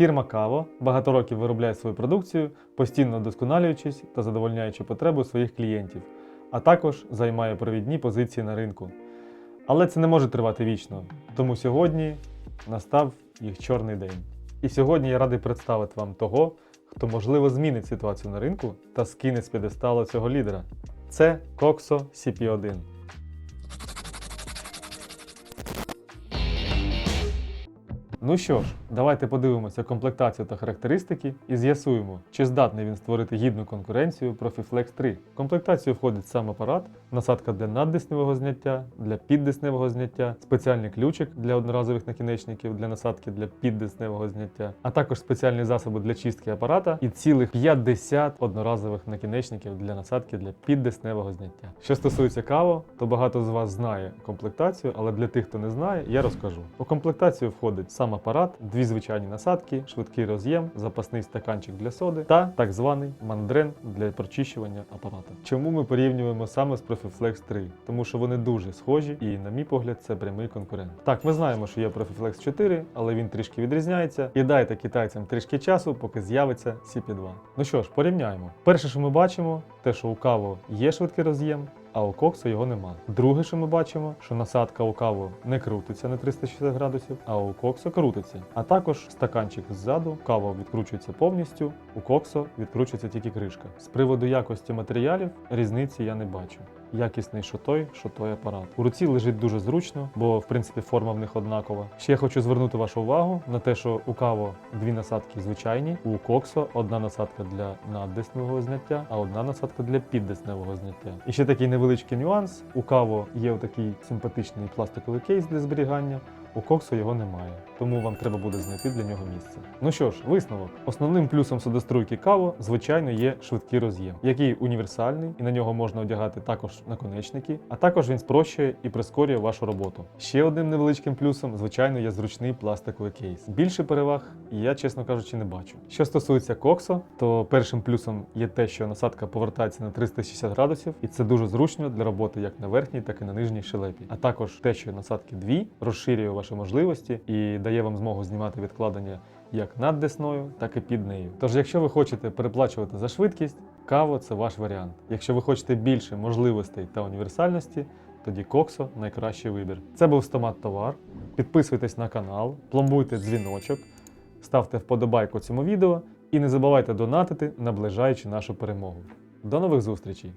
Фірма Каво багато років виробляє свою продукцію, постійно вдосконалюючись та задовольняючи потребу своїх клієнтів, а також займає провідні позиції на ринку. Але це не може тривати вічно, тому сьогодні настав їх чорний день. І сьогодні я радий представити вам того, хто можливо змінить ситуацію на ринку та скине з п'єдесталу цього лідера. Це Coxo CP1. Ну що ж, давайте подивимося комплектацію та характеристики і з'ясуємо, чи здатний він створити гідну конкуренцію Profiflex 3. В комплектацію входить сам апарат, насадка для наддисневого зняття, для піддисневого зняття, спеціальний ключик для одноразових накінечників для насадки для піддисневого зняття, а також спеціальні засоби для чистки апарата і цілих 50 одноразових накінечників для насадки для піддисневого зняття. Що стосується каво, то багато з вас знає комплектацію, але для тих, хто не знає, я розкажу. У комплектацію входить сам апарат, дві звичайні насадки, швидкий роз'єм, запасний стаканчик для соди та так званий мандрен для прочищування апарата. Чому ми порівнюємо саме з Profiflex 3? Тому що вони дуже схожі і, на мій погляд, це прямий конкурент. Так, ми знаємо, що є Profiflex 4, але він трішки відрізняється. І дайте китайцям трішки часу, поки з'явиться CP2. Ну що ж, порівняємо. Перше, що ми бачимо, те, що у каву є швидкий роз'єм, а у коксу його нема. Друге, що ми бачимо, що насадка у каву не крутиться на 360 градусів, а у коксу крутиться. А також стаканчик ззаду, кава відкручується повністю, у коксу відкручується тільки кришка. З приводу якості матеріалів різниці я не бачу. Якісний що той, що той апарат. У руці лежить дуже зручно, бо в принципі форма в них однакова. Ще я хочу звернути вашу увагу на те, що у каво дві насадки звичайні, у коксо одна насадка для наддисневого зняття, а одна насадка для піддесневого зняття. І ще такий невеличкий нюанс: у каво є отакий симпатичний пластиковий кейс для зберігання. У коксу його немає, тому вам треба буде знайти для нього місце. Ну що ж, висновок. Основним плюсом судостройки каво, звичайно, є швидкий роз'єм, який універсальний, і на нього можна одягати також наконечники, а також він спрощує і прискорює вашу роботу. Ще одним невеличким плюсом, звичайно, є зручний пластиковий кейс. Більше переваг я, чесно кажучи, не бачу. Що стосується коксо, то першим плюсом є те, що насадка повертається на 360 градусів, і це дуже зручно для роботи як на верхній, так і на нижній шелепі. А також те, що насадки дві розширює ваші можливості і дає вам змогу знімати відкладення як над десною, так і під нею. Тож, якщо ви хочете переплачувати за швидкість, каво це ваш варіант. Якщо ви хочете більше можливостей та універсальності, тоді Коксо найкращий вибір. Це був стомат товар. Підписуйтесь на канал, пломбуйте дзвіночок, ставте вподобайку цьому відео і не забувайте донатити, наближаючи нашу перемогу. До нових зустрічей!